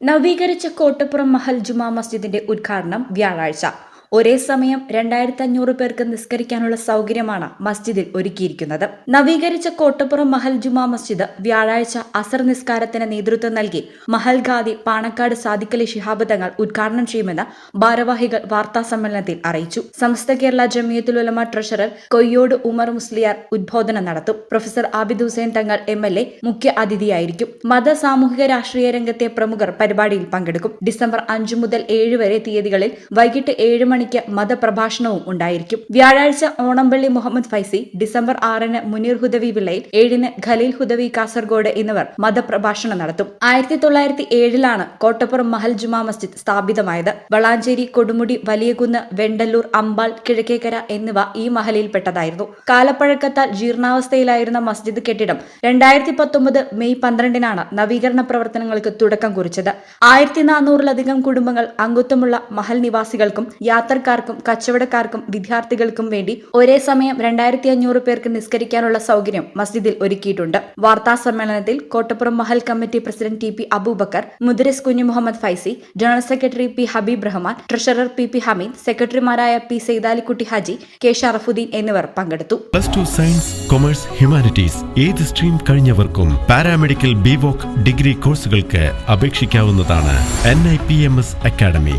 നവീകരിച്ച കോട്ടപ്പുറം മഹൽ ജുമാ മസ്ജിദിന്റെ ഉദ്ഘാടനം വ്യാഴാഴ്ച. ഒരേ സമയം രണ്ടായിരത്തി അഞ്ഞൂറ് പേർക്ക് നിസ്കരിക്കാനുള്ള സൗകര്യമാണ് മസ്ജിദിൽ ഒരുക്കിയിരിക്കുന്നത്. നവീകരിച്ച കോട്ടപ്പുറം മഹൽ ജുമാ മസ്ജിദ് വ്യാഴാഴ്ച അസർ നിസ്കാരത്തിന് നേതൃത്വം നൽകി. മഹൽ ഖാദി പാണക്കാട് സാദിക്കലി ശിഹാബ് തങ്ങൾ ഉദ്ഘാടനം ചെയ്യുമെന്ന് ഭാരവാഹികൾ വാർത്താ സമ്മേളനത്തിൽ അറിയിച്ചു. സമസ്ത കേരള ജമിയത്തുൽ ഉലമ ട്രഷറർ കൊയ്യോട് ഉമർ മുസ്ലിയാർ ഉദ്ബോധനം നടത്തും. Professor Abid Hussain Thangal M L A മുഖ്യ അതിഥിയായിരിക്കും. മത സാമൂഹിക രാഷ്ട്രീയ രംഗത്തെ പ്രമുഖർ പരിപാടിയിൽ പങ്കെടുക്കും. ഡിസംബർ അഞ്ചു മുതൽ ഏഴ് വരെ തീയതികളിൽ വൈകിട്ട് ഏഴ് മണിക്ക് മതപ്രഭാഷണവും ഉണ്ടായിരിക്കും. വ്യാഴാഴ്ച ഓണംപള്ളി മുഹമ്മദ് ഫൈസി ഡിസംബർ ആറിന് മുനീർ ഹുദവി വിളയിൽ ഏഴിന് ഖലീൽ ഹുദവി കാസർഗോഡ് എന്നിവർ മതപ്രഭാഷണം നടത്തും. ആയിരത്തി തൊള്ളായിരത്തി ഏഴിലാണ് കോട്ടപ്പുറം മഹൽ ജുമാ മസ്ജിദ് സ്ഥാപിതമായത്. വളാഞ്ചേരി കൊടുമുടി വലിയകുന്ന് വെണ്ടല്ലൂർ അമ്പാൾ കിഴക്കേക്കര എന്നിവ ഈ മഹലിൽപ്പെട്ടതായിരുന്നു. കാലപ്പഴക്കത്താൽ ജീർണാവസ്ഥയിലായിരുന്ന മസ്ജിദ് കെട്ടിടം രണ്ടായിരത്തി പത്തൊമ്പത് മെയ് പന്ത്രണ്ടിനാണ് നവീകരണ പ്രവർത്തനങ്ങൾക്ക് തുടക്കം കുറിച്ചത്. ആയിരത്തി നാനൂറിലധികം കുടുംബങ്ങൾ അംഗത്വമുള്ള മഹൽ നിവാസികൾക്കും യാത്രക്കാർക്കും കച്ചവടക്കാർക്കും വിദ്യാർത്ഥികൾക്കും വേണ്ടി ഒരേ സമയം രണ്ടായിരത്തി അഞ്ഞൂറ് പേർക്ക് നിസ്കരിക്കാനുള്ള സൗകര്യം മസ്ജിദിൽ ഒരുക്കിയിട്ടുണ്ട്. വാർത്താ സമ്മേളനത്തിൽ Kottappuram Mahal committee president T P Aboobacker Mudarris Kunju Muhammad Faizy general secretary P Habeeb Rahman treasurer P P Hameed സെക്രട്ടറിമാരായ പി സെയ്താലിക്കുട്ടി ഹാജി കെ ഷറഫുദ്ദീൻ എന്നിവർ പങ്കെടുത്തു. Plus two science commerce humanities ഏത് സ്ട്രീം കഴിഞ്ഞവർക്കും പാരാമെഡിക്കൽ ബിവോക് ഡിഗ്രി കോഴ്സുകൾക്ക് അപേക്ഷിക്കാവുന്നതാണ്. N I P M S academy